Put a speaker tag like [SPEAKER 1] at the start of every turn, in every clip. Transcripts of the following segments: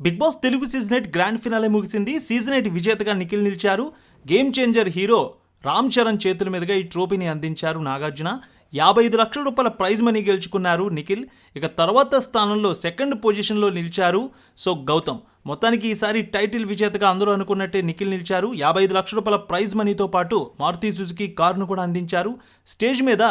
[SPEAKER 1] Big boss Telugu season eight grand finale ముగిసింది. Season eight విజేతగా నిఖిల్ నిలిచారు. Game changer hero Ram Charan చేతుల మీదుగా ఈ ట్రోఫీని అందించారు నాగార్జున. యాభై ఐదు లక్షల రూపాయల ప్రైజ్ మనీ గెలుచుకున్నారు నిఖిల్. ఇక తర్వాత స్థానంలో సెకండ్ పొజిషన్లో నిలిచారు. సో గౌతమ్ మొత్తానికి ఈసారి టైటిల్ విజేతగా అందరూ అనుకున్నట్టే నిఖిల్ నిలిచారు. యాభై ఐదు లక్షల రూపాయల ప్రైజ్ మనీతో పాటు మారుతి సుజుకి కారును కూడా అందించారు. స్టేజ్ మీద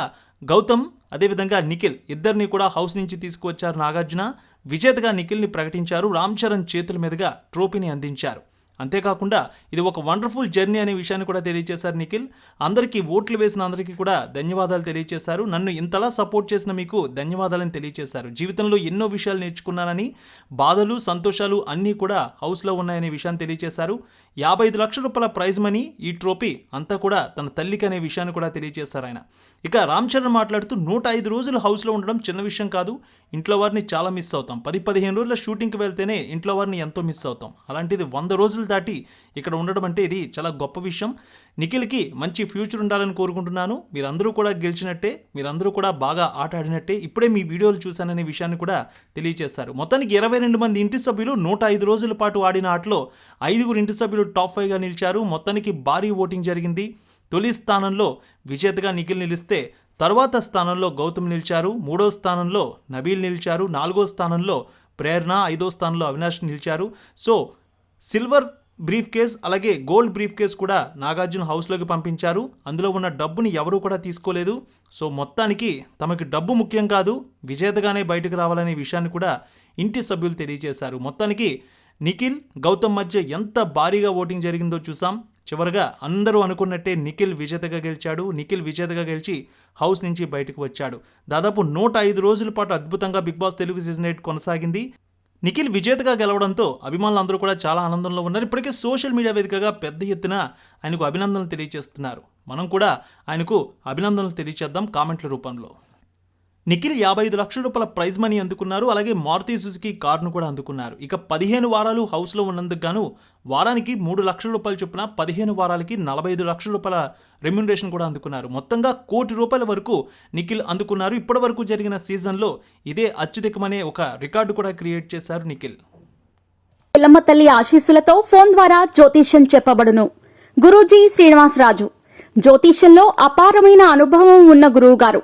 [SPEAKER 1] గౌతమ్ అదేవిధంగా నిఖిల్ ఇద్దరిని కూడా హౌస్ నుంచి తీసుకువచ్చారు నాగార్జున. విజేతగా నిఖిల్ని ప్రకటించారు. రామ్ చరణ్ చేతుల మీదుగా ట్రోఫీని అందించారు. అంతేకాకుండా ఇది ఒక వండర్ఫుల్ జర్నీ అనే విషయాన్ని కూడా తెలియజేశారు నిఖిల్. అందరికీ ఓట్లు వేసిన అందరికీ కూడా ధన్యవాదాలు తెలియజేశారు. నన్ను ఇంతలా సపోర్ట్ చేసిన మీకు ధన్యవాదాలని తెలియజేశారు. జీవితంలో ఎన్నో విషయాలు నేర్చుకున్నానని బాధలు సంతోషాలు అన్నీ కూడా హౌస్లో ఉన్నాయనే విషయాన్ని తెలియజేశారు. యాభై ఐదు లక్షల రూపాయల ప్రైజ్ మనీ ఈ ట్రోఫీ అంతా కూడా తన తల్లికి అనే విషయాన్ని కూడా తెలియజేశారు ఆయన. ఇక రామ్ చరణ్ మాట్లాడుతూ నూట ఐదు రోజులు హౌస్లో ఉండడం చిన్న విషయం కాదు. ఇంట్లో వారిని చాలా మిస్ అవుతాం. పది పదిహేను రోజుల షూటింగ్కి వెళ్తేనే ఇంట్లో వారిని ఎంతో మిస్ అవుతాం. అలాంటిది వంద రోజులు దాటి ఇక్కడ ఉండడం అంటే ఇది చాలా గొప్ప విషయం. నిఖిల్కి మంచి ఫ్యూచర్ ఉండాలని కోరుకుంటున్నాను. మీరందరూ కూడా గెలిచినట్టే మీరందరూ కూడా బాగా ఆట ఆడినట్టే. ఇప్పుడే మీ వీడియోలు చూశాననే విషయాన్ని కూడా తెలియజేశారు మొత్తానికి ఇరవై రెండు మంది ఇంటి సభ్యులు నూట ఐదు రోజుల పాటు ఆడిన ఆటలో ఐదుగురు ఇంటి సభ్యులు టాప్ ఫైవ్గా నిలిచారు. మొత్తానికి భారీ ఓటింగ్ జరిగింది. తొలి స్థానంలో విజేతగా నిఖిల్ నిలిస్తే తర్వాత స్థానంలో గౌతమ్ నిలిచారు. మూడో స్థానంలో నబీల్ నిలిచారు. నాలుగో స్థానంలో ప్రేరణ. ఐదో స్థానంలో అవినాష్ నిలిచారు. సో సిల్వర్ బ్రీఫ్ కేస్ అలాగే గోల్డ్ బ్రీఫ్ కేస్ కూడా నాగార్జున హౌస్లోకి పంపించారు. అందులో ఉన్న డబ్బుని ఎవరూ కూడా తీసుకోలేదు. సో మొత్తానికి తమకి డబ్బు ముఖ్యం కాదు. విజేతగానే బయటకు రావాలనే విషయాన్ని కూడా ఇంటి సభ్యులు తెలియజేశారు. మొత్తానికి నిఖిల్ గౌతమ్ మధ్య ఎంత భారీగా ఓటింగ్ జరిగిందో చూసాం. చివరగా అందరూ అనుకున్నట్టే నిఖిల్ విజేతగా గెలిచాడు. నిఖిల్ విజేతగా గెలిచి హౌస్ నుంచి బయటకు వచ్చాడు. దాదాపు నూట ఐదు రోజుల పాటు అద్భుతంగా big boss Telugu season eight కొనసాగింది. నిఖిల్ విజేతగా గెలవడంతో అభిమానులు అందరూ కూడా చాలా ఆనందంలో ఉన్నారు. ఇప్పటికే సోషల్ మీడియా వేదికగా పెద్ద ఎత్తున ఆయనకు అభినందనలు తెలియజేస్తున్నారు మనం కూడా ఆయనకు అభినందనలు తెలియజేద్దాం కామెంట్ల రూపంలో. నిఖిల్ యాభై ఐదు లక్షల రూపాయల ప్రైజ్ మనీ అందుకున్నారు. అలాగే మారుతి సుజుకి కారును కూడా అందుకున్నారు. ఇక పదిహేను వారాలు హౌస్లో ఉన్నందుకు గాను వారానికి మూడు లక్షల రూపాయలు చొప్పున పదిహేను వారాలకి నలభై ఐదు లక్షల రూపాయల రెమ్యునరేషన్ కూడా అందుకున్నారు. మొత్తంగా కోటి రూపాయల వరకు నిఖిల్ అందుకున్నారు. ఇప్పటి వరకు జరిగిన సీజన్లో ఇదే అత్యధికమనే ఒక రికార్డు కూడా క్రియేట్ చేశారు నిఖిల్.
[SPEAKER 2] పిల్లమ్మ తల్లి ఆశీస్సులతో ఫోన్ ద్వారా జ్యోతిష్యం చెప్పబడును. గురూజీ శ్రీనివాసరాజు. జ్యోతిష్యంలో అపారమైన అనుభవం ఉన్న గురువు గారు